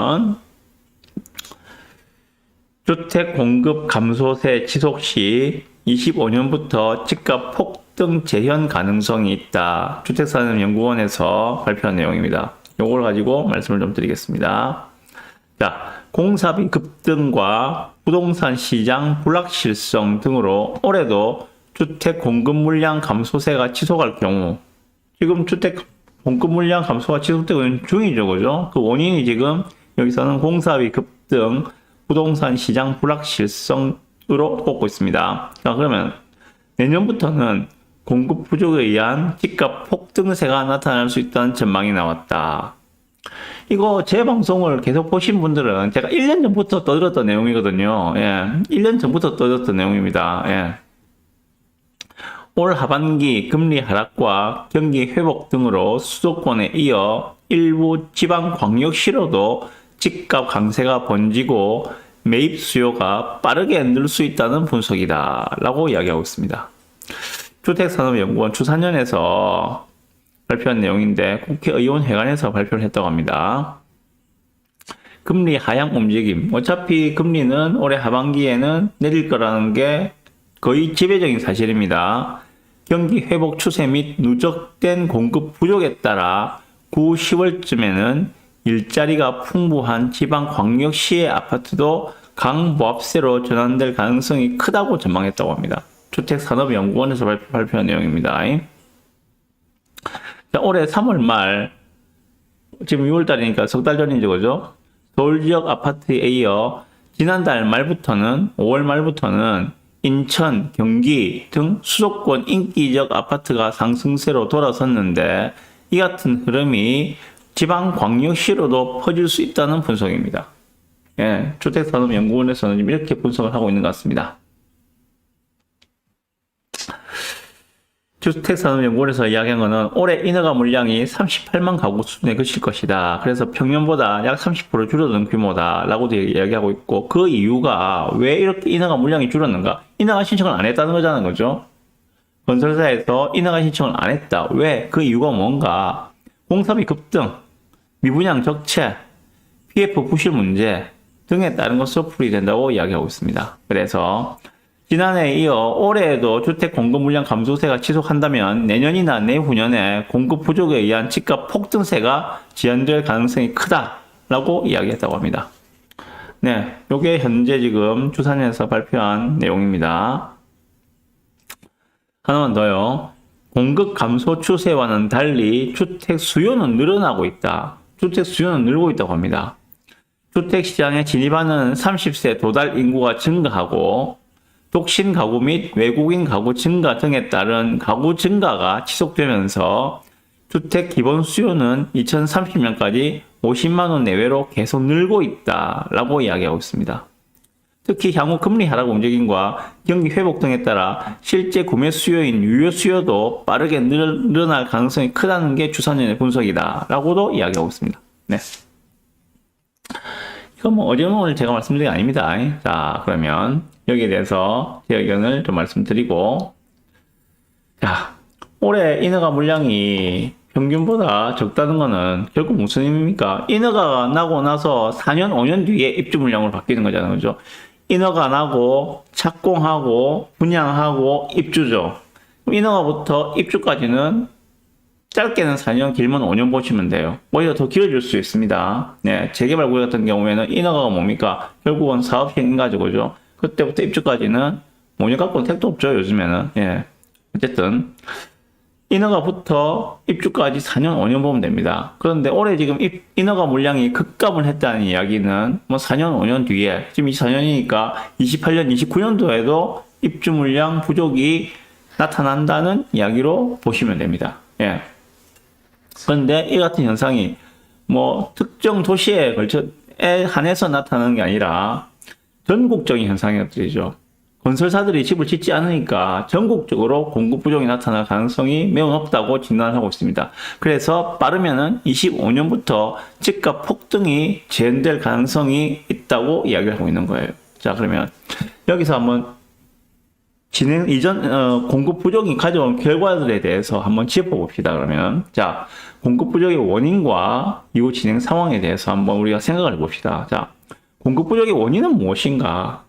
보면 주택 공급 감소세 지속 시 25년부터 집값 폭등 재현 가능성이 있다. 주택산업연구원에서 발표한 내용입니다. 요걸 가지고 말씀을 좀 드리겠습니다. 자, 공사비 급등과 부동산 시장 불확실성 등으로 올해도 주택 공급 물량 감소세가 지속할 경우 지금 주택 공급 물량 감소가 지속되고 있는 중이죠, 그죠? 그 원인이 지금 여기서는 공사비 급등, 부동산 시장 불확실성으로 꼽고 있습니다. 자, 그러면 내년부터는 공급 부족에 의한 집값 폭등세가 나타날 수 있다는 전망이 나왔다. 이거 제 방송을 계속 보신 분들은 제가 1년 전부터 떠들었던 내용이거든요. 예. 1년 전부터 떠들었던 내용입니다. 예. 올 하반기 금리 하락과 경기 회복 등으로 수도권에 이어 일부 지방 광역시로도 집값 강세가 번지고 매입 수요가 빠르게 늘 수 있다는 분석이다. 라고 이야기하고 있습니다. 주택산업연구원 추산연에서 발표한 내용인데 국회의원회관에서 발표를 했다고 합니다. 금리 하향 움직임. 어차피 금리는 올해 하반기에는 내릴 거라는 게 거의 지배적인 사실입니다. 경기 회복 추세 및 누적된 공급 부족에 따라 9, 10월쯤에는 일자리가 풍부한 지방 광역시의 아파트도 강보합세로 전환될 가능성이 크다고 전망했다고 합니다. 주택산업연구원에서 발표 한 내용입니다. 자, 올해 3월 말, 지금 6월 달이니까 석 달 전이죠, 그죠? 서울 지역 아파트에 이어 지난달 말부터는, 5월 말부터는 인천, 경기 등 수도권 인기적 아파트가 상승세로 돌아섰는데 이 같은 흐름이 지방 광역시로도 퍼질 수 있다는 분석입니다. 예, 주택산업연구원에서는 이렇게 분석을 하고 있는 것 같습니다. 주택산업연구원에서 이야기한 것은 올해 인허가 물량이 38만 가구 수준에 그칠 것이다. 그래서 평년보다 약 30% 줄어든 규모다 라고도 이야기하고 있고 그 이유가 왜 이렇게 인허가 물량이 줄었는가? 인허가 신청을 안 했다는 거잖아요, 그죠? 건설사에서 인허가 신청을 안 했다. 왜? 그 이유가 뭔가? 공사비 급등, 미분양 적체, PF 부실 문제 등에 따른 것으로 풀이된다고 이야기하고 있습니다. 그래서 지난해에 이어 올해에도 주택 공급 물량 감소세가 지속한다면 내년이나 내후년에 공급 부족에 의한 집값 폭등세가 지연될 가능성이 크다라고 이야기했다고 합니다. 네, 요게 현재 지금 주산에서 발표한 내용입니다. 하나만 더요. 공급 감소 추세와는 달리 주택 수요는 늘어나고 있다. 주택 수요는 늘고 있다고 합니다. 주택 시장에 진입하는 30세 도달 인구가 증가하고 독신 가구 및 외국인 가구 증가 등에 따른 가구 증가가 지속되면서 주택 기본 수요는 2030년까지 50만 원 내외로 계속 늘고 있다라고 이야기하고 있습니다. 특히 향후 금리 하락 움직임과 경기 회복 등에 따라 실제 구매 수요인 유효 수요도 빠르게 늘어날 가능성이 크다는 게 주산연의 분석이다라고도 이야기하고 있습니다. 네. 이건 뭐 어려운 오늘 제가 말씀드린 게 아닙니다. 자, 그러면 여기에 대해서 제 의견을 좀 말씀드리고, 자, 올해 인허가 물량이 평균보다 적다는 거는 결국 무슨 의미입니까? 인허가 나고 나서 4년, 5년 뒤에 입주 물량으로 바뀌는 거잖아요. 그죠? 인허가 나고, 착공하고, 분양하고, 입주죠. 인허가부터 입주까지는 짧게는 4년, 길면 5년 보시면 돼요. 오히려 더 길어질 수 있습니다. 네, 재개발 구역 같은 경우에는 인허가가 뭡니까? 결국은 사업 시행 가지고죠. 그때부터 입주까지는 5년 갖고는 택도 없죠, 요즘에는. 예. 어쨌든, 인허가부터 입주까지 4년, 5년 보면 됩니다. 그런데 올해 지금 입, 인허가 물량이 급감을 했다는 이야기는 뭐 4년, 5년 뒤에, 지금 24년이니까 28년, 29년도에도 입주 물량 부족이 나타난다는 이야기로 보시면 됩니다. 예. 그런데 이 같은 현상이 뭐 특정 도시에 걸쳐 에 한해서 나타나는 게 아니라 전국적인 현상이었죠. 건설사들이 집을 짓지 않으니까 전국적으로 공급 부족이 나타날 가능성이 매우 높다고 진단을 하고 있습니다. 그래서 빠르면은 25년부터 집값 폭등이 재현될 가능성이 있다고 이야기를 하고 있는 거예요. 자, 그러면 여기서 한번 진행 이전 어, 공급 부족이 가져온 결과들에 대해서 한번 짚어봅시다. 그러면 자 공급 부족의 원인과 이후 진행 상황에 대해서 한번 우리가 생각을 해봅시다. 자 공급 부족의 원인은 무엇인가?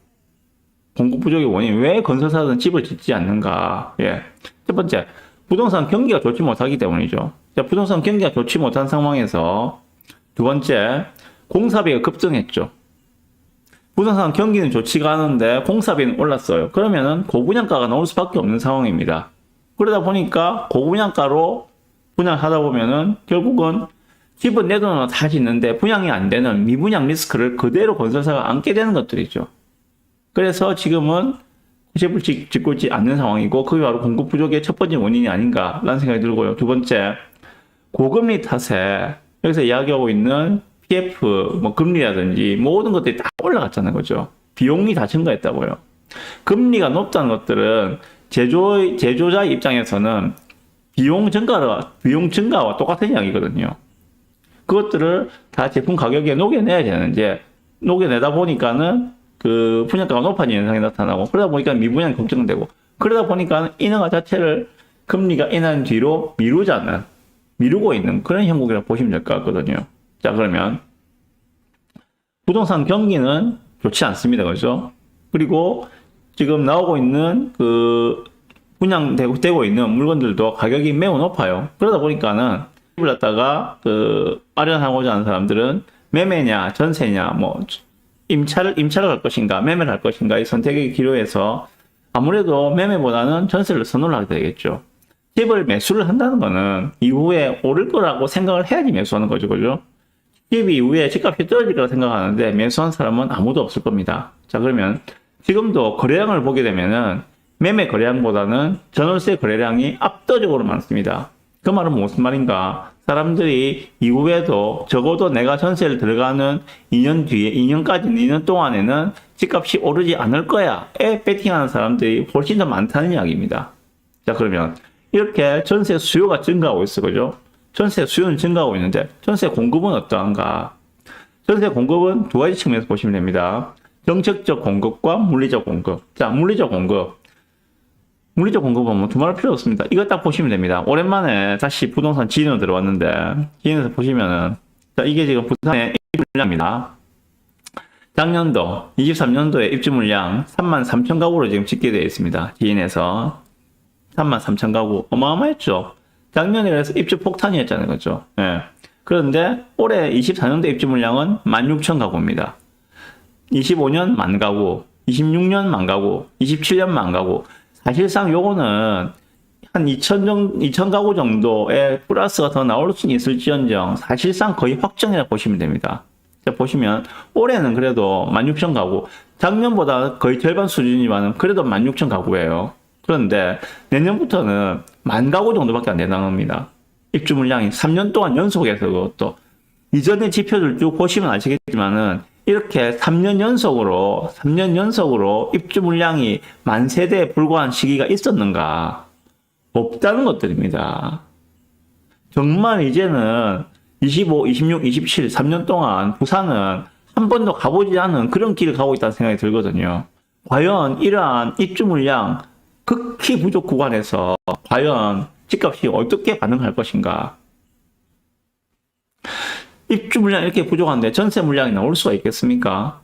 공급 부족의 원인 왜 건설사들은 집을 짓지 않는가? 예. 첫 번째 부동산 경기가 좋지 못하기 때문이죠. 자, 부동산 경기가 좋지 못한 상황에서 두 번째 공사비가 급등했죠. 부동산 경기는 좋지가 않은데 공사비는 올랐어요. 그러면은 고분양가가 나올 수밖에 없는 상황입니다. 그러다 보니까 고분양가로 분양하다 보면은 결국은 집은 내 돈으로 다 짓는데 분양이 안 되는 미분양 리스크를 그대로 건설사가 안게 되는 것들이죠. 그래서 지금은 집을 짓- 짓고 있지 않는 상황이고 그게 바로 공급 부족의 첫 번째 원인이 아닌가라는 생각이 들고요. 두 번째 고금리 탓에 여기서 이야기하고 있는 PF 뭐 금리라든지 모든 것들이 다 올라갔잖아요, 그죠? 비용이 다 증가했다고요. 금리가 높다는 것들은 제조 제조자 입장에서는 비용 증가가 비용 증가와 똑같은 이야기거든요. 그것들을 다 제품 가격에 녹여내야 되는데 녹여내다 보니까는 그 분양가가 높아지는 현상이 나타나고 그러다 보니까 미분양이 걱정되고 그러다 보니까 인허가 자체를 금리가 인한 뒤로 미루자는 미루고 있는 그런 형국이라고 보시면 될 것 같거든요. 자 그러면 부동산 경기는 좋지 않습니다. 그죠? 그리고 지금 나오고 있는 그 분양되고 되고 있는 물건들도 가격이 매우 높아요. 그러다 보니까는 집을 갖다가 그 마련하고자 하는 사람들은 매매냐 전세냐 뭐 임차를 임차를 할 것인가 매매를 할 것인가 이 선택의 기로에서 아무래도 매매보다는 전세를 선호를 하게 되겠죠. 집을 매수를 한다는 거는 이후에 오를 거라고 생각을 해야지 매수하는 거죠, 그죠? 집 이후에 집값이 떨어질 거라 생각하는데 매수한 사람은 아무도 없을 겁니다. 자, 그러면 지금도 거래량을 보게 되면은 매매 거래량보다는 전월세 거래량이 압도적으로 많습니다. 그 말은 무슨 말인가? 사람들이 이후에도 적어도 내가 전세를 들어가는 2년 뒤에, 2년까지는 2년 동안에는 집값이 오르지 않을 거야.에 베팅하는 사람들이 훨씬 더 많다는 이야기입니다. 자, 그러면 이렇게 전세 수요가 증가하고 있어, 그죠? 전세 수요는 증가하고 있는데 전세 공급은 어떠한가? 전세 공급은 두 가지 측면에서 보시면 됩니다. 정책적 공급과 물리적 공급. 자, 물리적 공급. 물리적 공급은 뭐 두말할 필요 없습니다. 이거 딱 보시면 됩니다. 오랜만에 다시 부동산 지인으로 들어왔는데 지인에서 보시면은 자, 이게 지금 부산의 입주 물량입니다. 작년도 23년도에 입주 물량 3만 3천 가구로 지금 집계 되어 있습니다. 지인에서 3만 3천 가구 어마어마했죠. 작년에 그래서 입주 폭탄이었잖아요. 그죠? 예. 그런데 올해 24년도 입주 물량은 16,000 가구입니다. 25년 만 가구, 26년 만 가구, 27년 만 가구. 사실상 요거는 한 2천 정 2천 가구 정도의 플러스가 더 나올 수는 있을지언정 사실상 거의 확정이라고 보시면 됩니다. 자, 보시면 올해는 그래도 16,000 가구, 작년보다 거의 절반 수준이지만 그래도 16,000 가구예요. 그런데 내년부터는 만 가구 정도밖에 안 된다는 겁니다. 입주 물량이 3년 동안 연속해서 그것도 이전의 지표들 쭉 보시면 아시겠지만은 이렇게 3년 연속으로 3년 연속으로 입주 물량이 만 세대에 불과한 시기가 있었는가? 없다는 것들입니다. 정말 이제는 25, 26, 27, 3년 동안 부산은 한 번도 가보지 않은 그런 길을 가고 있다는 생각이 들거든요. 과연 이러한 입주 물량 극히 부족 구간에서 과연 집값이 어떻게 반응할 것인가? 입주 물량 이렇게 부족한데 전세 물량이 나올 수가 있겠습니까?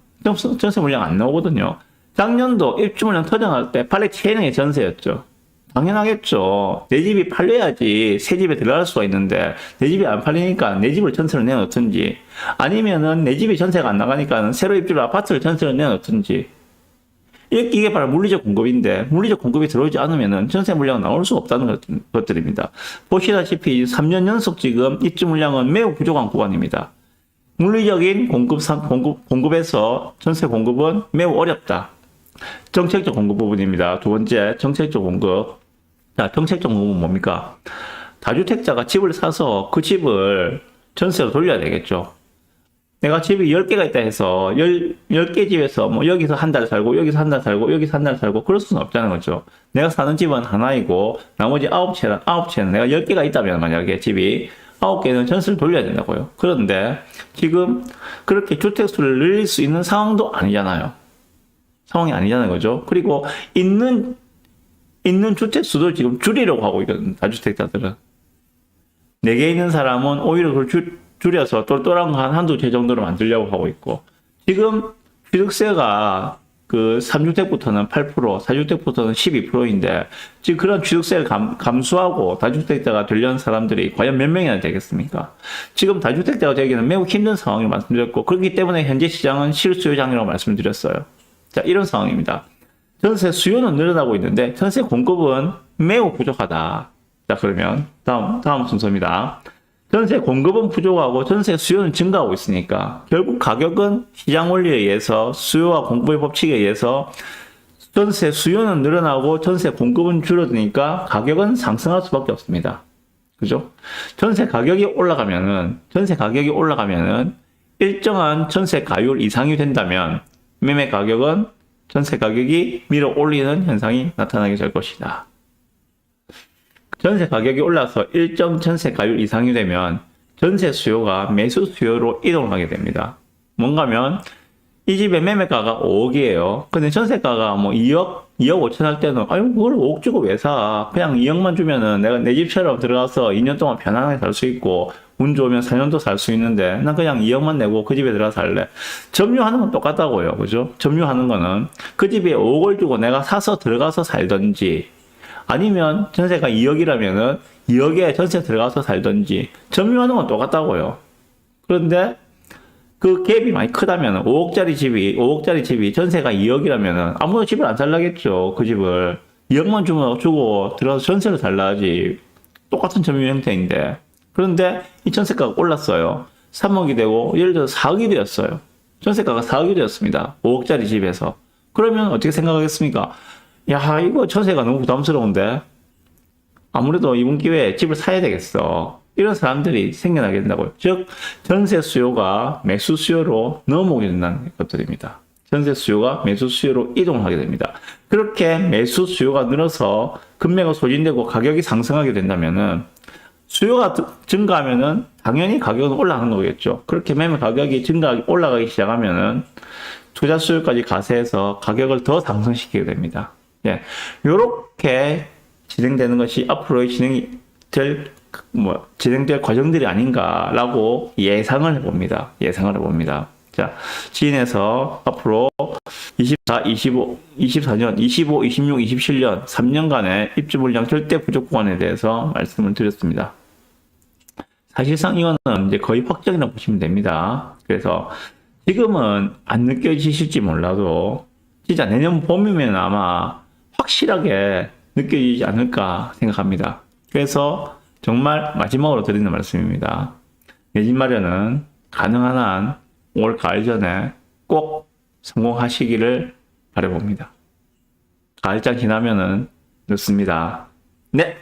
전세 물량 안 나오거든요. 작년도 입주 물량 터져날 때 팔레 체인의 전세였죠. 당연하겠죠. 내 집이 팔려야지 새 집에 들어갈 수가 있는데 내 집이 안 팔리니까 내 집을 전세로 내놓든지 아니면은 내 집이 전세가 안 나가니까 새로 입주를 아파트를 전세로 내놓든지 이게 바로 물리적 공급인데 물리적 공급이 들어오지 않으면은 전세 물량은 나올 수 없다는 것- 것들 입니다. 보시다시피 3년 연속 지금 입주 물량은 매우 부족한 구간입니다. 물리적인 공급 상- 공급 공급에서 전세 공급은 매우 어렵다. 정책적 공급 부분입니다. 두 번째 정책적 공급. 자, 정책적 공급은 뭡니까? 다주택자가 집을 사서 그 집을 전세로 돌려야 되겠죠. 내가 집이 10개가 있다 해서 10, 10 개 집에서 뭐 여기서 한 달 살고 여기서 한 달 살고 여기서 한 달 살고 그럴 수는 없다는 거죠. 내가 사는 집은 하나이고 나머지 9채는 9채는 내가 10개가 있다면 만약에 집이 9개는 전세를 돌려야 된다고요. 그런데 지금 그렇게 주택 수를 늘릴 수 있는 상황도 아니잖아요. 상황이 아니잖아요. 그죠? 그리고 있는 있는 주택 수도 지금 줄이려고 하고 있거든 다주택자들은. 네개 있는 사람은 오히려 그걸 줄, 줄여서 똘똘한 거 한 한두 채 정도로 만들려고 하고 있고 지금 취득세가 그 3주택부터는 8%, 4주택부터는 12%인데 지금 그런 취득세를 감, 감수하고 다주택자가 되려는 사람들이 과연 몇 명이나 되겠습니까? 지금 다주택자가 되기는 매우 힘든 상황을 말씀드렸고 그렇기 때문에 현재 시장은 실수요장이라고 말씀드렸어요. 자 이런 상황입니다. 전세 수요는 늘어나고 있는데 전세 공급은 매우 부족하다. 자 그러면 다음 다음 순서입니다. 전세 공급은 부족하고 전세 수요는 증가하고 있으니까 결국 가격은 시장 원리에 의해서 수요와 공급의 법칙에 의해서 전세 수요는 늘어나고 전세 공급은 줄어드니까 가격은 상승할 수밖에 없습니다. 그죠? 전세 가격이 올라가면은 전세 가격이 올라가면은 일정한 전세 가율 이상이 된다면 매매 가격은 전세 가격이 밀어 올리는 현상이 나타나게 될 것이다. 전세 가격이 올라서 일정 전세 가율 이상이 되면 전세 수요가 매수 수요로 이동하게 됩니다. 뭔가면 이 집의 매매가가 5억이에요. 근데 전세가가 뭐 2억, 2억 5천 할 때는 아유 그걸 5억 주고 왜 사? 그냥 2억만 주면은 내가 내 집처럼 들어가서 2년 동안 편안하게 살 수 있고 운 좋으면 4년도 살 수 있는데 난 그냥 2억만 내고 그 집에 들어가 살래. 점유하는 건 똑같다고요. 그죠? 점유하는 거는 그 집에 5억을 주고 내가 사서 들어가서 살던지 아니면 전세가 2억이라면은 2억에 전세 들어가서 살던지 점유하는 건 똑같다고요. 그런데 그 갭이 많이 크다면 5억짜리 집이 5억짜리 집이 전세가 2억이라면은 아무도 집을 안 살라겠죠. 그 집을 2억만 주면 주고 들어가서 전세를 살라지 똑같은 점유 형태인데 그런데 이 전세가가 올랐어요. 3억이 되고 예를 들어 4억이 되었어요. 전세가가 4억이 되었습니다. 5억짜리 집에서 그러면 어떻게 생각하겠습니까? 야 이거 전세가 너무 부담스러운데 아무래도 이번 기회에 집을 사야 되겠어. 이런 사람들이 생겨나게 된다고요. 즉, 전세 수요가 매수 수요로 넘어오게 된다는 것들입니다. 전세 수요가 매수 수요로 이동하게 됩니다. 그렇게 매수 수요가 늘어서 금매가 소진되고 가격이 상승하게 된다면은 수요가 증가하면은 당연히 가격은 올라가는 거겠죠. 그렇게 매매 가격이 증가 올라가기 시작하면은 투자 수요까지 가세해서 가격을 더 상승시키게 됩니다. 예. 요렇게 진행되는 것이 앞으로의 진행이 될, 뭐, 진행될 과정들이 아닌가라고 예상을 해봅니다. 예상을 해봅니다. 자, 지인에서 앞으로 24, 25, 24년, 25, 26, 27년 3년간의 입주 물량 절대 부족 구간에 대해서 말씀을 드렸습니다. 사실상 이거는 이제 거의 확정이라고 보시면 됩니다. 그래서 지금은 안 느껴지실지 몰라도 진짜 내년 봄이면 아마 확실하게 느껴지지 않을까 생각합니다. 그래서 정말 마지막으로 드리는 말씀입니다. 내 집 마련은 가능한 한 올 가을 전에 꼭 성공하시기를 바라봅니다. 가을장 지나면은 늦습니다. 네!